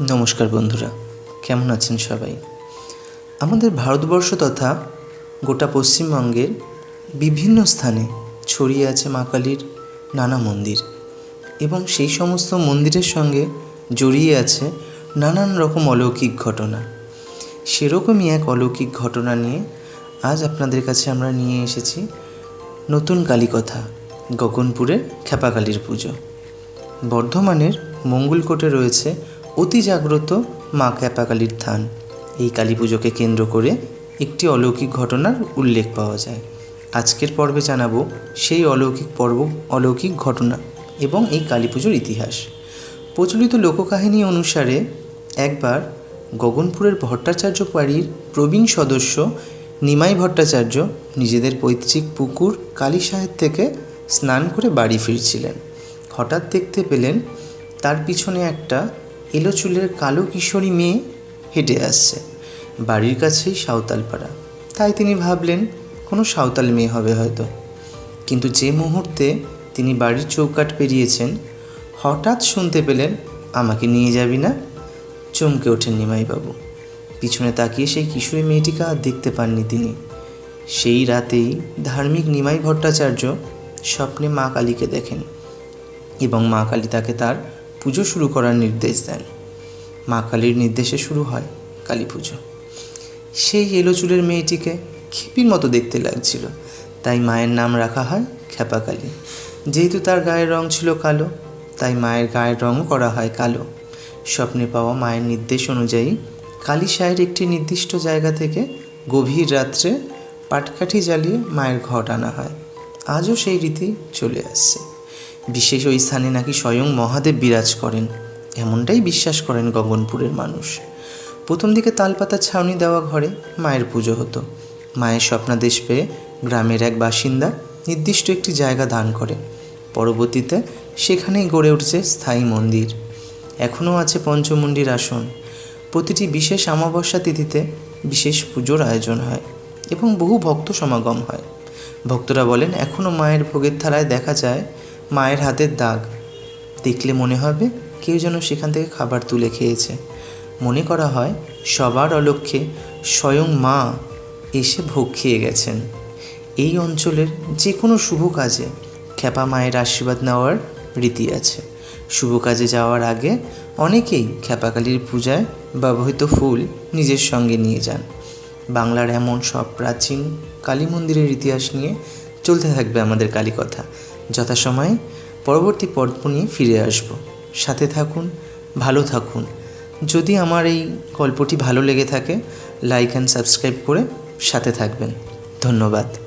নমস্কার বন্ধুরা, কেমন আছেন সবাই? আমাদের ভারতবর্ষ তথা গোটা পশ্চিমবঙ্গের বিভিন্ন স্থানে ছড়িয়ে আছে মা কালীর নানা মন্দির এবং সেই সমস্ত মন্দিরের সঙ্গে জড়িয়ে আছে নানান রকম অলৌকিক ঘটনা। সেরকমই এক অলৌকিক ঘটনা নিয়ে আজ আপনাদের কাছে আমরা নিয়ে এসেছি নতুন কালীকথা, গগনপুরের খ্যাপাকালীর পুজো। বর্ধমানের মঙ্গলকোটে রয়েছে অতি জাগ্রত মা ক্যাপাকালীর থান এই কালী পুজোকে কেন্দ্র করে একটি অলৌকিক ঘটনার উল্লেখ পাওয়া যায়। আজকের পর্বে জানাব সেই অলৌকিক পর্ব, অলৌকিক ঘটনা এবং এই কালী পুজোর ইতিহাস। প্রচলিত লোককাহিনী অনুসারে একবার গগনপুরের ভট্টাচার্য বাড়ির প্রবীণ সদস্য নিমাই ভট্টাচার্য নিজেদের পৈতৃক পুকুর কালীসাহের থেকে স্নান করে বাড়ি ফিরছিলেন। হঠাৎ দেখতে পেলেন তার পিছনে একটা এলো চুলের কালো কিশোরী মেয়ে হেঁটে আসছে। বাড়ির কাছেই সাঁওতালপাড়া। তাই তিনি ভাবলেন, কোনো সাঁওতাল মেয়ে হবে হয়তো। কিন্তু যে মুহূর্তে তিনি বাড়ির চৌকাট পেরিয়েছেন, হঠাৎ শুনতে পেলেন, আমাকে নিয়ে যাবি না? চমকে ওঠেন নিমাইবাবু। পিছনে তাকিয়ে সেই কিশোরী মেয়েটিকে আর দেখতে পাননি তিনি। সেই রাতেই ধার্মিক নিমাই ভট্টাচার্য স্বপ্নে মা কালীকে দেখেন এবং মা কালী তাকে তার পুজো শুরু করার নির্দেশ দেন। মা কালীর নির্দেশে শুরু হয় কালী পুজো সেই এলো চুলের মেয়েটিকে খেপির মতো দেখতে লাগছিল। তাই মায়ের নাম রাখা হয় খ্যাপা কালী যেহেতু তার গায়ের রং ছিল কালো, তাই মায়ের গায়ের রঙও করা হয় কালো। স্বপ্নে পাওয়া মায়ের নির্দেশ অনুযায়ী কালী সাহের একটি নির্দিষ্ট জায়গা থেকে গভীর রাত্রে পাটকাঠি জ্বালিয়ে মায়ের ঘট আনা হয়। আজও সেই রীতি চলে আসছে। বিশেষ ওই স্থানে নাকি স্বয়ং মহাদেব বিরাজ করেন। এমনটাই বিশ্বাস করেন গগনপুরের মানুষ। প্রথম দিকে তালপাতা ছাউনি দেওয়া ঘরে মায়ের পুজো হতো। মায়ের স্বপ্নাদেশ পেয়ে গ্রামের এক বাসিন্দা নির্দিষ্ট একটি জায়গা দান করে পরবর্তীতে সেখানেই গড়ে উঠছে স্থায়ী মন্দির। এখনও আছে পঞ্চমুণ্ডির আসন। প্রতিটি বিশেষ অমাবস্যা তিথিতে বিশেষ পুজোর আয়োজন হয় এবং বহু ভক্ত সমাগম হয়। ভক্তরা বলেন, এখনও মায়ের ভোগের থালায় দেখা যায় মায়ের হাতের দাগ। দেখলে মনে হবে কেউ যেন সেখান থেকে খাবার তুলে খেয়েছে। মনে করা হয় সবার অলক্ষ্যে স্বয়ং মা এসে ভোগ খেয়ে গেছেন। এই অঞ্চলের যে কোনো শুভ কাজে খ্যাপা মায়ের আশীর্বাদ নেওয়ার রীতি আছে। শুভ কাজে যাওয়ার আগে অনেকেই খ্যাপাকালীর পূজায় ব্যবহৃত ফুল নিজের সঙ্গে নিয়ে যান। বাংলার এমন সব প্রাচীন কালী মন্দিরের ইতিহাস নিয়ে চলতে থাকবে আমাদের কালী কথা যথাসময়ে পরবর্তী পর্ব নিয়ে ফিরে আসব। সাথে থাকুন, ভালো থাকুন। যদি আমার এই গল্পটি ভালো লেগে থাকে লাইক অ্যান্ড সাবস্ক্রাইব করে সাথে থাকবেন। ধন্যবাদ।